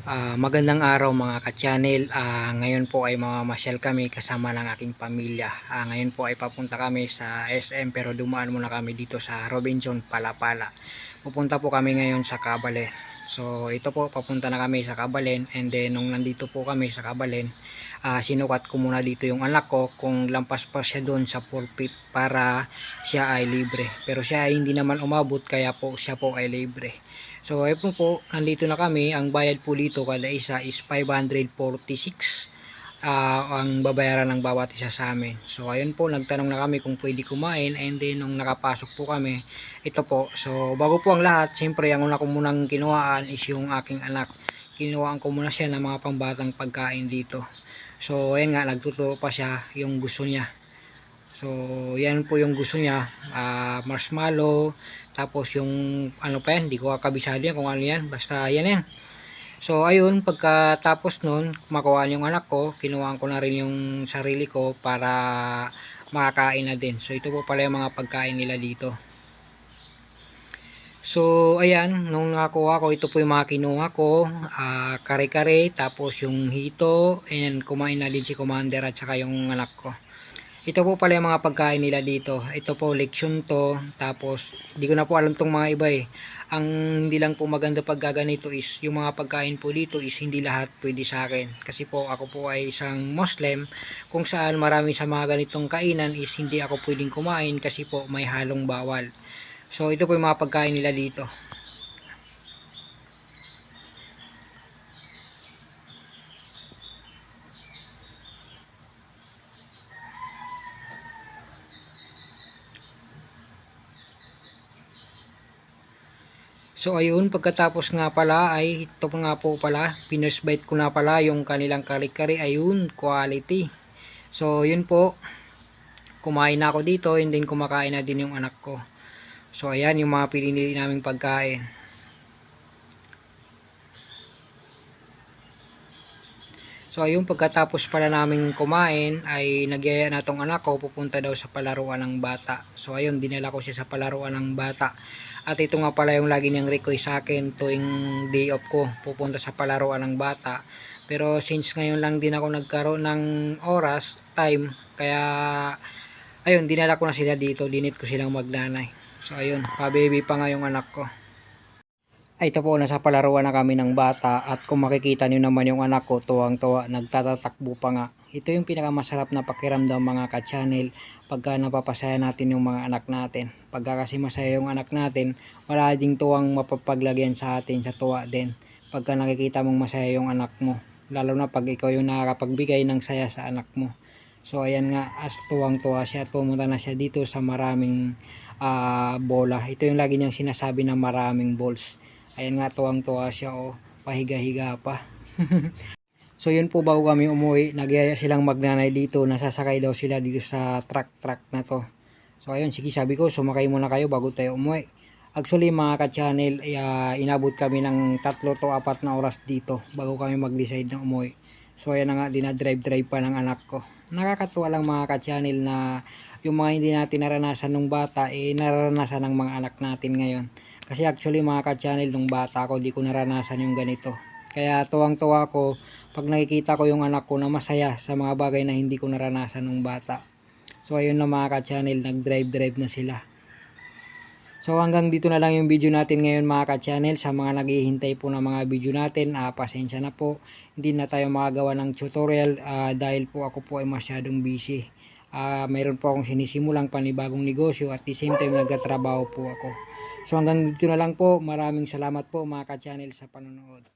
Ah, magandang araw mga ka-channel. Ah, ngayon po ay mamamasyal kami kasama ng aking pamilya. Ah, ngayon po ay papunta kami sa SM pero dumaan muna kami dito sa Robinson Palapala. Pupunta po kami ngayon sa Kabalen. So ito po papunta na kami sa Kabalen and then nung nandito po kami sa Kabalen, ah, sinukat ko muna dito yung anak ko kung lampas pa siya doon sa pulpit para siya ay libre. Pero siya ay hindi naman umabot kaya po siya po ay libre. So ayun po, nandito na kami. Ang bayad po dito kada isa is 546 ah, ang babayaran ng bawat isa sa amin. So ayun po, nagtanong na kami kung pwede kumain and then nung nakapasok po kami, ito po. So bago po ang lahat, siyempre ang una ko munang kinuhaan is yung aking anak. Kinuhaan ko muna siya ng mga pambatang pagkain dito. So ayun nga, nagtuturo pa siya yung gusto niya. So, yan po yung gusto niya. ah, marshmallow. Tapos yung ano pa yan. Hindi ko kakabisado yan kung ano yan. Basta yan yan. So, ayun. Pagkatapos nun, kumakuha yung anak ko. Kinuhaan ko na rin yung sarili ko para makakain na din. So, ito po pala yung mga pagkain nila dito. So, ayan, nung nakakuha ko, ito po yung mga kinuha ko, ah, kare-kare, tapos yung hito, and kumain na din si Commander at saka yung anak ko. Ito po pala yung mga pagkain nila dito. Ito po, leksyon to, tapos, di ko na po alam tong mga iba eh. Ang hindi lang po maganda pag gaganito is, yung mga pagkain po dito is hindi lahat pwede sa akin. Kasi po, ako po ay isang Muslim, kung saan marami sa mga ganitong kainan is hindi ako pwedeng kumain kasi po may halong bawal. So ito po yung mga pagkain nila dito. So ayun, pagkatapos nga pala ay ito nga po pala, piners bite ko na pala yung kanilang kare-kare, ayun, quality. So yun po, kumain na ako dito and then kumakain na din yung anak ko. So ayan yung mga pinili naming pagkain. So ayun pagkatapos pala naming kumain ay nagyaya na tong anak ko pupunta daw sa palaruan ng bata. So ayun dinala ko siya sa palaruan ng bata. At ito nga pala yung lagi niyang request sa akin tuwing day off ko pupunta sa palaruan ng bata. Pero since ngayon lang din ako nagkaroon ng oras, time, kaya ayun dinala ko na sila dito, dinit ko silang magnanay. So ayun, pa-baby pa nga yung anak ko. Ito po, nasa palaruan na kami ng bata at kung makikita nyo naman yung anak ko, tuwang-tuwa, nagtatatakbo pa nga. Ito yung pinakamasarap na pakiramdam mga ka-channel pagka napapasaya natin yung mga anak natin. Pagka kasi masaya yung anak natin, wala ding tuwang mapapaglagyan sa atin sa tuwa din. Pagka nakikita mong masaya yung anak mo, lalo na pag ikaw yung nakakapagbigay ng saya sa anak mo. So ayan nga, as tuwang-tuwa siya at pumunta na siya dito sa maraming ah, bola. Ito yung lagi niyang sinasabi na maraming balls. Ayan nga, tuwang-tuwa siya o pahiga-higa pa. so yun po bago kami umuwi, nagyaya silang magnanay dito, nasasakay daw sila dito sa truck-truck na to. So ayun, sige sabi ko, sumakay muna kayo bago tayo umuwi. Actually mga ka-channel, uh, inabot kami ng tatlo to apat na oras dito bago kami mag-decide na umuwi. So ayan na nga, dinadrive-drive pa ng anak ko. Nakakatuwa lang mga ka-channel na yung mga hindi natin naranasan nung bata, eh naranasan ng mga anak natin ngayon. Kasi actually mga ka-channel, nung bata ako, di ko naranasan yung ganito. Kaya tuwang-tuwa ko pag nakikita ko yung anak ko na masaya sa mga bagay na hindi ko naranasan nung bata. So ayun na mga ka-channel, nag-drive-drive na sila. So hanggang dito na lang yung video natin ngayon mga ka-channel. Sa mga naghihintay po ng mga video natin, ah, pasensya na po. Hindi na tayo makagawa ng tutorial ah, dahil po ako po ay masyadong busy. Ah, mayroon po akong sinisimulang panibagong negosyo at the same time nagtatrabaho po ako. So hanggang dito na lang po. Maraming salamat po mga ka-channel sa panonood.